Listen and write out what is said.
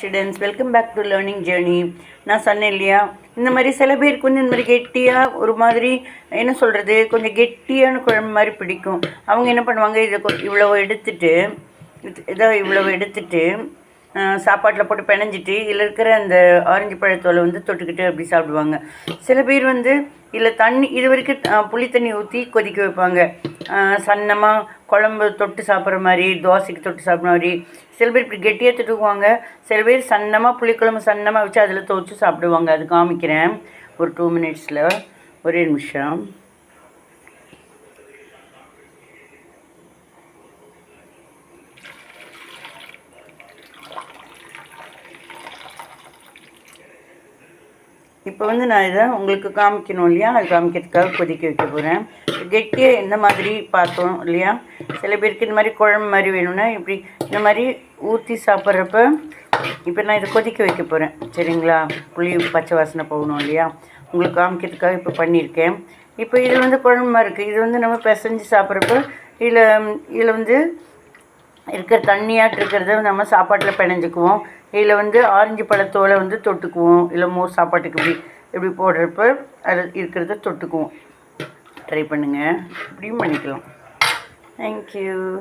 Students welcome back to learning journey நான் சொன்னேன் இல்லையா? இந்த மாதிரி சில பேருக்கு வந்து இந்த மாதிரி கெட்டியாக ஒரு மாதிரி என்ன சொல்கிறது கொஞ்சம் கெட்டியான குழம்பு மாதிரி பிடிக்கும். அவங்க என்ன பண்ணுவாங்க இதை கொ- இவ்வளவு எடுத்துட்டு இதை இவ்வளவு எடுத்துட்டு சாப்பாட்டில் போட்டு பிணைஞ்சிட்டு இதில் இருக்கிற அந்த ஆரஞ்சு பழத்தோலை வந்து தொட்டுக்கிட்டு அப்படி சாப்பிடுவாங்க. சில பேர் வந்து இதில் தண்ணி இது வரைக்கும் புளி தண்ணி ஊற்றி கொதிக்க வைப்பாங்க. சன்னமாக குழம்பு தொட்டு சாப்பிட்ற மாதிரி தோசைக்கு தொட்டு சாப்பிட்ற மாதிரி. சில பேர் இப்படி கெட்டியாக திட்டுக்குவாங்க சில பேர் சன்னமாக புளிக்குழம்பு சன்னமாக வச்சு அதில் துவச்சி சாப்பிடுவாங்க. அது காமிக்கிறேன். ஒரு டூ மினிட்ஸில் ஒரே நிமிஷம். இப்போ வந்து நான் இதை உங்களுக்கு காமிக்கணும் இல்லையா? அது காமிக்கிறதுக்காக கொதிக்க வைக்க போகிறேன் கெட்டியாக எந்த மாதிரி பார்த்தோம் இல்லையா? சில பேருக்கு இந்த மாதிரி குழம்பு மாதிரி வேணும்னா இப்படி இந்த மாதிரி ஊற்றி சாப்பிட்றப்ப இப்போ நான் இதை கொதிக்க வைக்க போகிறேன் சரிங்களா? புளி பச்சை வாசனை போகணும் இல்லையா? உங்களுக்கு காமிக்கிறதுக்காக இப்போ பண்ணியிருக்கேன். இப்போ இது வந்து குழம்புமா இருக்குது இது வந்து நம்ம பிசைஞ்சு சாப்பிட்றப்ப இதில் இதில் வந்து இருக்கிற தண்ணியாட்டு இருக்கிறத நம்ம சாப்பாட்டில் பிணைஞ்சுக்குவோம். இதில் வந்து ஆரஞ்சு பழத்தோலை வந்து தொட்டுக்குவோம். இல்லை மோர் சாப்பாட்டுக்கு இப்படி இப்படி போடுறப்ப அது இருக்கிறத தொட்டுக்குவோம். ட்ரை பண்ணுங்கள் இப்படியும் பண்ணிக்கலாம். தேங்க்யூ